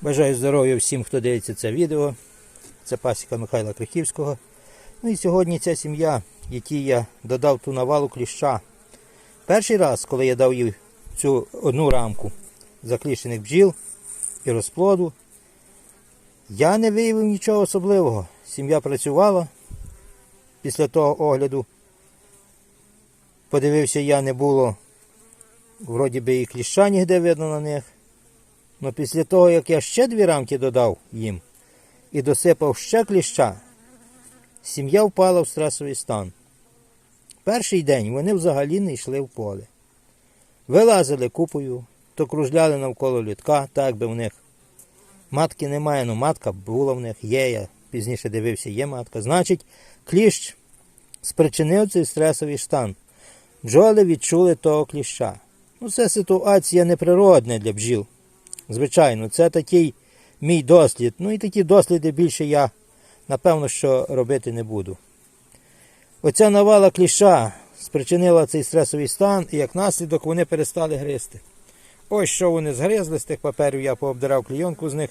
Бажаю здоров'я всім, хто дивиться це відео. Це пасіка Михайла Крихівського. Ну і сьогодні ця сім'я, якій я додав ту навалу кліща. Перший раз, коли я дав їй цю одну рамку закліщених бджіл і розплоду, я не виявив нічого особливого. Сім'я працювала після того огляду. Подивився, я не було, вроді би і кліща ніде видно на них. Ну після того, як я ще дві рамки додав їм і досипав ще кліща, сім'я впала в стресовий стан. Перший день вони взагалі не йшли в поле. Вилазили купою, то кружляли навколо літка, так би в них. Матки немає, ну матка була в них, є. Я пізніше дивився, є матка. Значить, кліщ спричинив цей стресовий стан. Бджоли відчули того кліща. Ну, це ситуація неприродна для бджіл. Звичайно, це такий мій дослід. Ну і такі досліди більше я, напевно, що робити не буду. Оця навала кліща спричинила цей стресовий стан, і як наслідок вони перестали гризти. Ось що вони згризли з тих паперів, я пообдирав клійонку з них.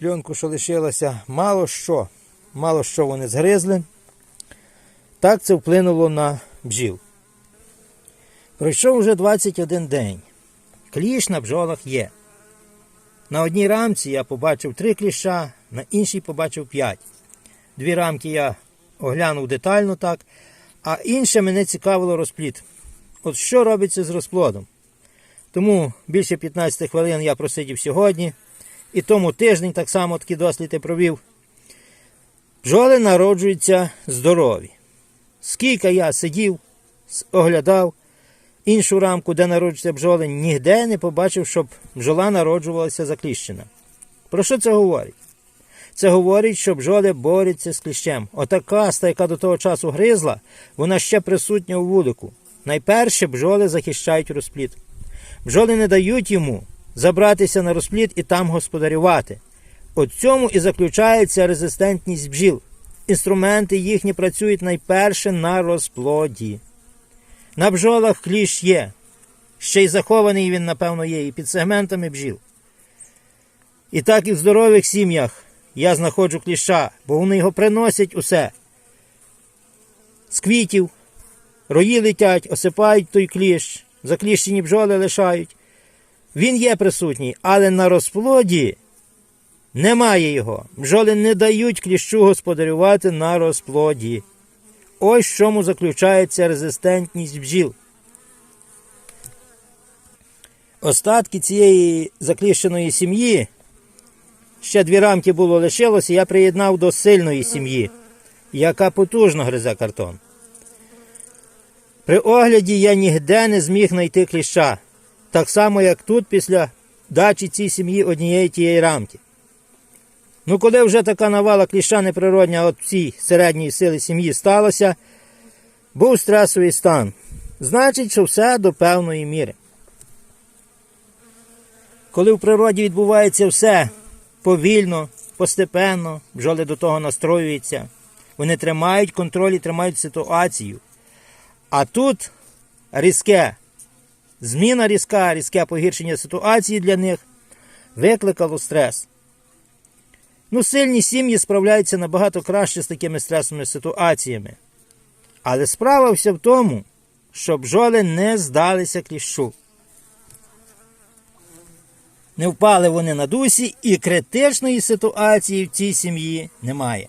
Клійонку, що лишилася, мало що. Мало що вони згризли. Так це вплинуло на бджіл. Пройшов уже 21 день. Кліщ на бджолах є. На одній рамці я побачив три кліща, на іншій побачив п'ять. Дві рамки я оглянув детально так, а інше мене цікавило розплід. От що робиться з розплодом. Тому більше 15 хвилин я просидів сьогодні, і тому тиждень так само такі досліди провів. Бджоли народжуються здорові. Скільки я сидів, оглядав іншу рамку, де народжуються бджоли, ніде не побачив, щоб бджола народжувалася закліщена. Про що це говорить? Це говорить, що бджоли борються з кліщем. Ота каста, яка до того часу гризла, вона ще присутня у вулику. Найперше бджоли захищають розплід. Бджоли не дають йому забратися на розплід і там господарювати. От цьому і заключається резистентність бджіл. Інструменти їхні працюють найперше на розплоді. На бджолах кліщ є. Ще й захований він, напевно, є, і під сегментами бджіл. І так і в здорових сім'ях я знаходжу кліща, бо вони його приносять усе. З квітів, рої летять, осипають той кліщ, закліщені бджоли лишають. Він є присутній, але на розплоді немає його. Бджоли не дають кліщу господарювати на розплоді. Ось в чому заключається резистентність бджіл. Остатки цієї закліщеної сім'ї, ще дві рамки було лишилося, я приєднав до сильної сім'ї, яка потужно гризе картон. При огляді я ніде не зміг знайти кліща, так само, як тут після дачі цій сім'ї однієї тієї рамки. Ну, коли вже така навала кліща неприродня от в цій середньої сили сім'ї сталося, був стресовий стан. Значить, що все до певної міри. Коли в природі відбувається все повільно, постепенно, бджоли до того настроюються, вони тримають контроль і тримають ситуацію. А тут різке, зміна різка, різке погіршення ситуації для них викликало стрес. Ну, сильні сім'ї справляються набагато краще з такими стресовими ситуаціями. Але справа вся в тому, що бджоли не здалися кліщу. Не впали вони на дусі, і критичної ситуації в цій сім'ї немає.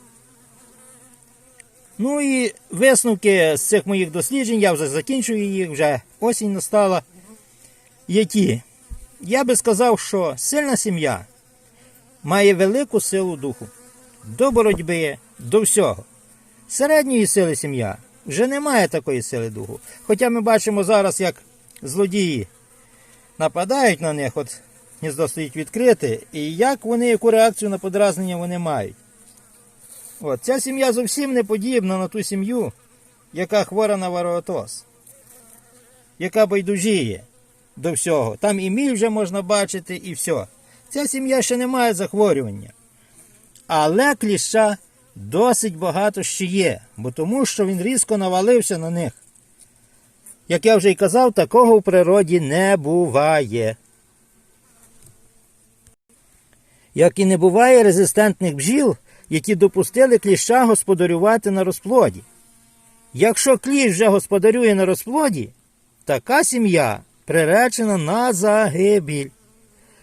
Ну і висновки з цих моїх досліджень, я вже закінчую їх, вже осінь настала. Які? Я би сказав, що сильна сім'я має велику силу духу до боротьби, до всього. Середньої сили сім'я вже не має такої сили духу. Хоча ми бачимо зараз, як злодії нападають на них, от гніздо стоїть відкрите, і як вони, яку реакцію на подразнення вони мають. От, Ця сім'я зовсім не подібна на ту сім'ю, яка хвора на вароатоз, яка байдужіє до всього. Там і міль вже можна бачити, і все. Ця сім'я ще не має захворювання. Але кліща досить багато ще є, бо тому що він різко навалився на них. Як я вже й казав, такого в природі не буває. Як і не буває резистентних бджіл, які допустили кліща господарювати на розплоді. Якщо кліщ вже господарює на розплоді, така сім'я приречена на загибіль.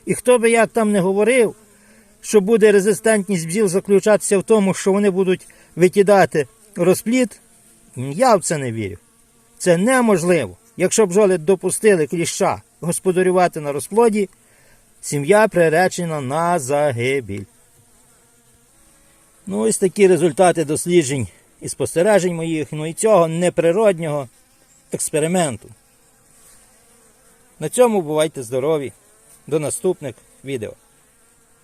І хто би як там не говорив, що буде резистентність бджіл заключатися в тому, що вони будуть викидати розплід, я в це не вірю. Це неможливо. Якщо бджоли допустили кліща господарювати на розплоді, сім'я приречена на загибіль. Ну, ось такі результати досліджень і спостережень моїх, ну і цього неприроднього експерименту. На цьому бувайте здорові. До наступних відео.